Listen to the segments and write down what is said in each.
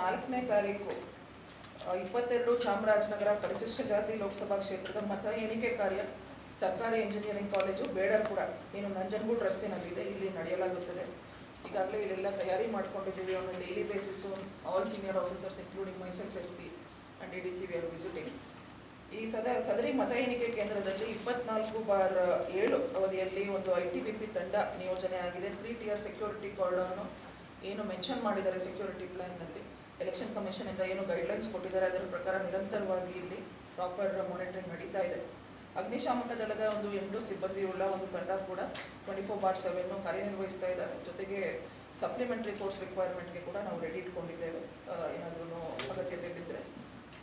ನಾಲ್ಕನೇ ತಾರೀಕು ಇಪ್ಪತ್ತೆರಡು ಚಾಮರಾಜನಗರ ಪರಿಶಿಷ್ಟ ಜಾತಿ ಲೋಕಸಭಾ ಕ್ಷೇತ್ರದ ಮತ ಎಣಿಕೆ ಕಾರ್ಯ, ಸರ್ಕಾರಿ ಇಂಜಿನಿಯರಿಂಗ್ ಕಾಲೇಜು ಬೇಡರ್ ಕೂಡ ಏನು ನಂಜನಗೂಡು ರಸ್ತೆನಲ್ಲಿದೆ ಇಲ್ಲಿ ನಡೆಯಲಾಗುತ್ತದೆ. ಈಗಾಗಲೇ ಇಲ್ಲೆಲ್ಲ ತಯಾರಿ ಮಾಡ್ಕೊಂಡಿದ್ದೀವಿ on daily basis all senior officers including myself S P and D D C V R visiting ಈ ಸದ, ಸದರಿ ಮತ ಎಣಿಕೆ ಕೇಂದ್ರದಲ್ಲಿ ಇಪ್ಪತ್ನಾಲ್ಕು ಬಾರ್ ಏಳು ಅವಧಿಯಲ್ಲಿ ಒಂದು ಐ ಟಿ ಬಿ ಪಿ ತಂಡ ನಿಯೋಜನೆ ಆಗಿದೆ ತ್ರೀ ಟಿಯರ್ ಸೆಕ್ಯೂರಿಟಿ ಕಾರ್ಡನ್ನು ಏನು ಮೆನ್ಷನ್ ಮಾಡಿದ್ದಾರೆ ಸೆಕ್ಯೂರಿಟಿ ಪ್ಲಾನ್ನಲ್ಲಿ ಎಲೆಕ್ಷನ್ ಕಮಿಷನಿಂದ ಏನು ಗೈಡ್ಲೈನ್ಸ್ ಕೊಟ್ಟಿದ್ದಾರೆ, ಅದರ ಪ್ರಕಾರ ನಿರಂತರವಾಗಿ ಇಲ್ಲಿ ಪ್ರಾಪರ್ ಮಾನಿಟರಿಂಗ್ ನಡೀತಾ ಇದೆ. ಅಗ್ನಿಶಾಮಕ ದಳದ ಒಂದು ಎರಡು ಸಿಬ್ಬಂದಿಯುಳ್ಳ ಒಂದು ತಂಡ ಕೂಡ ಟ್ವೆಂಟಿ ಫೋರ್ ಬಾರ್ ಸೆವೆನ್ನು ಕಾರ್ಯನಿರ್ವಹಿಸ್ತಾ ಇದ್ದಾರೆ. ಜೊತೆಗೆ ಸಪ್ಲಿಮೆಂಟರಿ ಫೋರ್ಸ್ ರಿಕ್ವೈರ್ಮೆಂಟ್ಗೆ ಕೂಡ ನಾವು ರೆಡಿ ಇಟ್ಕೊಂಡಿದ್ದೇವೆ. ಏನಾದ್ರೂ ಅಗತ್ಯತೆ ಬಿದ್ದರೆ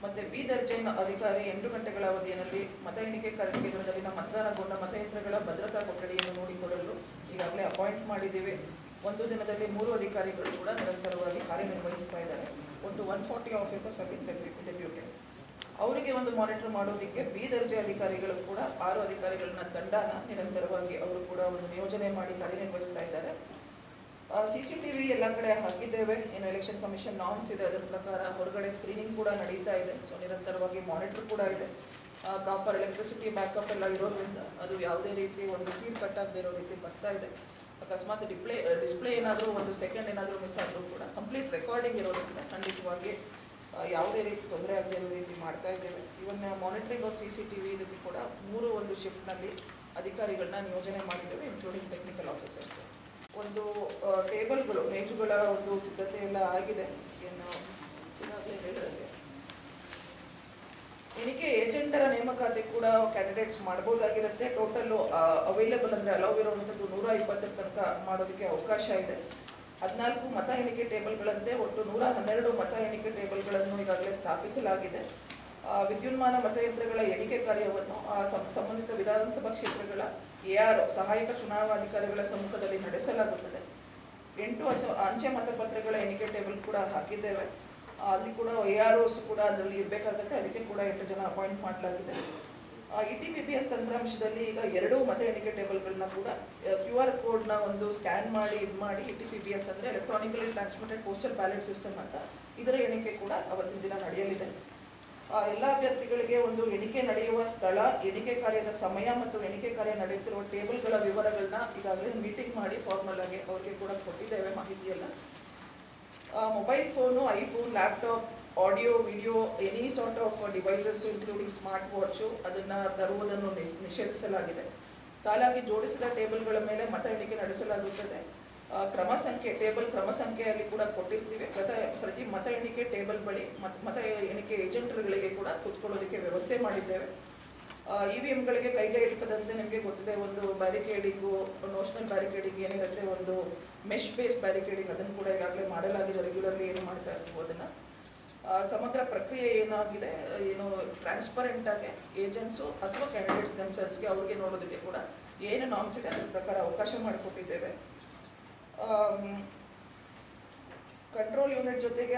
ಮತ್ತು ಬಿ ದರ್ಜೆಯ ಅಧಿಕಾರಿ ಎಂಟು ಗಂಟೆಗಳ ಅವಧಿಯಲ್ಲಿ ಮತ ಎಣಿಕೆ ಕೇಂದ್ರದಲ್ಲಿನ ಮತದಾನಗೊಂಡ ಮತಯಂತ್ರಗಳ ಭದ್ರತಾ ಕೊಠಡಿಯನ್ನು ನೋಡಿಕೊಳ್ಳಲು ಈಗಾಗಲೇ ಅಪಾಯಿಂಟ್ ಮಾಡಿದ್ದೀವಿ. ಒಂದು ದಿನದಲ್ಲಿ ಮೂರು ಅಧಿಕಾರಿಗಳು ಕೂಡ ನಿರಂತರವಾಗಿ ಕಾರ್ಯನಿರ್ವಹಿಸ್ತಾ ಇದ್ದಾರೆ. ಒಟ್ಟು ಒನ್ ಫಾರ್ಟಿ ಆಫೀಸರ್ಸ್ ಅಲ್ಲಿ ಡೆಪ್ಯೂಟೆಡ್ ಅವರಿಗೆ ಒಂದು ಮಾನಿಟರ್ ಮಾಡೋದಕ್ಕೆ ಬಿ ದರ್ಜೆ ಅಧಿಕಾರಿಗಳು ಕೂಡ ಆರು ಅಧಿಕಾರಿಗಳನ್ನ ತಂಡನ ನಿರಂತರವಾಗಿ ಅವರು ಕೂಡ ಒಂದು ನಿಯೋಜನೆ ಮಾಡಿ ಕಾರ್ಯನಿರ್ವಹಿಸ್ತಾ ಇದ್ದಾರೆ. ಸಿ ಸಿ ಟಿ ವಿ ಎಲ್ಲ ಕಡೆ ಹಾಕಿದ್ದೇವೆ. ಏನು ಎಲೆಕ್ಷನ್ ಕಮಿಷನ್ ನಾಮ್ಸ್ ಇದೆ, ಅದರ ಪ್ರಕಾರ ಹೊರಗಡೆ ಸ್ಕ್ರೀನಿಂಗ್ ಕೂಡ ನಡೀತಾ ಇದೆ. ಸೊ ನಿರಂತರವಾಗಿ ಮಾನಿಟರ್ ಕೂಡ ಇದೆ. ಪ್ರಾಪರ್ ಎಲೆಕ್ಟ್ರಿಸಿಟಿ ಬ್ಯಾಕಪ್ ಎಲ್ಲ ಇರೋದ್ರಿಂದ ಅದು ಯಾವುದೇ ರೀತಿ ಒಂದು ಫೀಲ್ ಕಟ್ ಆಗದೆ ಇರೋ ರೀತಿ ಬರ್ತಾ ಇದೆ. ಅಕಸ್ಮಾತ್ ಡಿಪ್ಲೇ ಡಿಸ್ಪ್ಲೇ ಏನಾದರೂ ಒಂದು ಸೆಕೆಂಡ್ ಏನಾದರೂ ಮಿಸ್ ಆದರೂ ಕೂಡ ಕಂಪ್ಲೀಟ್ ರೆಕಾರ್ಡಿಂಗ್ ಇರೋದ್ರಿಂದ ಖಂಡಿತವಾಗಿ ಯಾವುದೇ ರೀತಿ ತೊಂದರೆ ಆಗದೆ ಇರೋ ರೀತಿ ಮಾಡ್ತಾ ಇದ್ದೇವೆ. ಇವನ್ನ monitoring of C C T V ಇದಕ್ಕೆ ಕೂಡ ಮೂರು ಒಂದು ಶಿಫ್ಟ್ನಲ್ಲಿ ಅಧಿಕಾರಿಗಳನ್ನ ನಿಯೋಜನೆ ಮಾಡಿದ್ದೇವೆ ಇನ್ಕ್ಲೂಡಿಂಗ್ ಟೆಕ್ನಿಕಲ್ ಆಫೀಸರ್ಸ್ ಒಂದು ಟೇಬಲ್ಗಳು ಮೇಜುಗಳ ಒಂದು ಸಿದ್ಧತೆ ಎಲ್ಲ ಆಗಿದೆ. ಏನು ಈಗಾಗಲೇ ಹೇಳಿದಂಗೆ. ಎಣಿಕೆ ಏಜೆಂಟರ ನೇಮಕಾತಿ ಕೂಡ ಕ್ಯಾಂಡಿಡೇಟ್ಸ್ ಮಾಡ್ಬೋದಾಗಿರುತ್ತೆ ಟೋಟಲ್ ಅವೈಲೇಬಲ್ ಅಂದರೆ ಅಲೌ ಇರುವಂತದ್ದು ನೂರ ಇಪ್ಪತ್ತರ ತನಕ ಮಾಡೋದಕ್ಕೆ ಅವಕಾಶ ಇದೆ. ಹದಿನಾಲ್ಕು ಮತ ಎಣಿಕೆ ಟೇಬಲ್ಗಳಂತೆ ಒಟ್ಟು ನೂರ ಹನ್ನೆರಡು ಮತ ಎಣಿಕೆ ಟೇಬಲ್ಗಳನ್ನು ಈಗಾಗಲೇ ಸ್ಥಾಪಿಸಲಾಗಿದೆ. ವಿದ್ಯುನ್ಮಾನ ಮತಯಂತ್ರಗಳ ಎಣಿಕೆ ಕಾರ್ಯವನ್ನು, ಆ ಸಂಬಂಧಿತ ವಿಧಾನಸಭಾ ಕ್ಷೇತ್ರಗಳ ಎ ಆರ್ ಸಹಾಯಕ ಚುನಾವಣಾಧಿಕಾರಿಗಳ ಸಮ್ಮುಖದಲ್ಲಿ ನಡೆಸಲಾಗುತ್ತದೆ. ಎಂಟು ಅಂಚೆ ಮತಪತ್ರಗಳ ಎಣಿಕೆ ಟೇಬಲ್ ಕೂಡ ಹಾಕಿದ್ದೇವೆ. ಅಲ್ಲಿ ಕೂಡ ಎ ಆರ್ ಓಸ್ ಕೂಡ ಅದರಲ್ಲಿ ಇರಬೇಕಾಗತ್ತೆ. ಅದಕ್ಕೆ ಕೂಡ ಎಂಟು ಜನ ಅಪಾಯಿಂಟ್ ಮಾಡಲಾಗಿದೆ. E T P P S ತಂತ್ರಾಂಶದಲ್ಲಿ ಈಗ ಎರಡೂ ಮತ ಎಣಿಕೆ ಟೇಬಲ್ಗಳನ್ನ ಕೂಡ ಕ್ಯೂ ಆರ್ ಕೋಡ್ನ ಒಂದು ಸ್ಕ್ಯಾನ್ ಮಾಡಿ, ಇದು ಮಾಡಿ E T P P S ಅಂದರೆ electronically transmitted postal ballot system ಅಂತ ಇದರ ಎಣಿಕೆ ಕೂಡ ಅವತ್ತಿನ ದಿನ ನಡೆಯಲಿದೆ. ಎಲ್ಲ ಅಭ್ಯರ್ಥಿಗಳಿಗೆ ಒಂದು ಎಣಿಕೆ ನಡೆಯುವ ಸ್ಥಳ, ಎಣಿಕೆ ಕಾರ್ಯದ ಸಮಯ ಮತ್ತು ಎಣಿಕೆ ಕಾರ್ಯ ನಡೆಯುತ್ತಿರುವ ಟೇಬಲ್ಗಳ ವಿವರಗಳನ್ನ ಈಗಾಗಲೇ ಮೀಟಿಂಗ್ ಮಾಡಿ ಫಾರ್ಮಲ್ ಆಗಿ ಅವರಿಗೆ ಕೂಡ ಕೊಟ್ಟಿದ್ದೇವೆ ಮಾಹಿತಿಯೆಲ್ಲ. Mobile phone iPhone laptop audio video any sort of devices including smart watch ಅದನ್ನು ತರುವುದನ್ನು ನಿಷೇಧಿಸಲಾಗಿದೆ. ಸಾಲಾಗಿ ಜೋಡಿಸಿದ ಟೇಬಲ್ಗಳ ಮೇಲೆ ಮತ ಎಣಿಕೆ ನಡೆಸಲಾಗುತ್ತದೆ ಕ್ರಮ ಸಂಖ್ಯೆ, ಟೇಬಲ್ ಕ್ರಮ ಸಂಖ್ಯೆಯಲ್ಲಿ ಕೂಡ ಕೊಟ್ಟಿರ್ತೀವಿ. ಪ್ರತ, ಪ್ರತಿ ಮತ ಎಣಿಕೆ ಟೇಬಲ್ ಬಳಿ ಮತ ಮತ ಎಣಿಕೆ ಏಜೆಂಟ್ರುಗಳಿಗೆ ಕೂಡ ಕೂತ್ಕೊಳ್ಳೋದಕ್ಕೆ ವ್ಯವಸ್ಥೆ ಮಾಡಿದ್ದೇವೆ. ಇ ವಿ ಎಂಗಳಿಗೆ ಕೈಗೆ ಇಟ್ಕದಂತೆ ನಿಮಗೆ ಗೊತ್ತಿದೆ, ಒಂದು ಬ್ಯಾರಿಕೇಡಿಂಗು ನೋಷನಲ್ ಬ್ಯಾರಿಕೇಡಿಂಗ್ ಏನಿರುತ್ತೆ, ಒಂದು ಮೆಶ್ ಬೇಸ್ ಬ್ಯಾರಿಕೇಡಿಂಗ್ ಅದನ್ನು ಕೂಡ ಈಗಾಗಲೇ ಮಾಡಲಾಗಿದೆ ರೆಗ್ಯುಲರ್ಲಿ ಏನು ಮಾಡ್ತಾ ಇರ್ತೀವಿ ಅದನ್ನು. ಸಮಗ್ರ ಪ್ರಕ್ರಿಯೆ ಏನಾಗಿದೆ, ಏನು ಟ್ರಾನ್ಸ್ಪರೆಂಟಾಗಿ ಏಜೆಂಟ್ಸು ಅಥವಾ ಕ್ಯಾಂಡಿಡೇಟ್ಸ್ ದೆಮ್ಸೆಲ್ಸ್ಗೆ ಅವ್ರಿಗೆ ನೋಡೋದಕ್ಕೆ ಕೂಡ ಏನು ನಾಮ್ಸ್ ಇದೆ ಅದ್ರ ಪ್ರಕಾರ ಅವಕಾಶ ಮಾಡಿಕೊಟ್ಟಿದ್ದೇವೆ. ಕಂಟ್ರೋಲ್ ಯೂನಿಟ್ ಜೊತೆಗೆ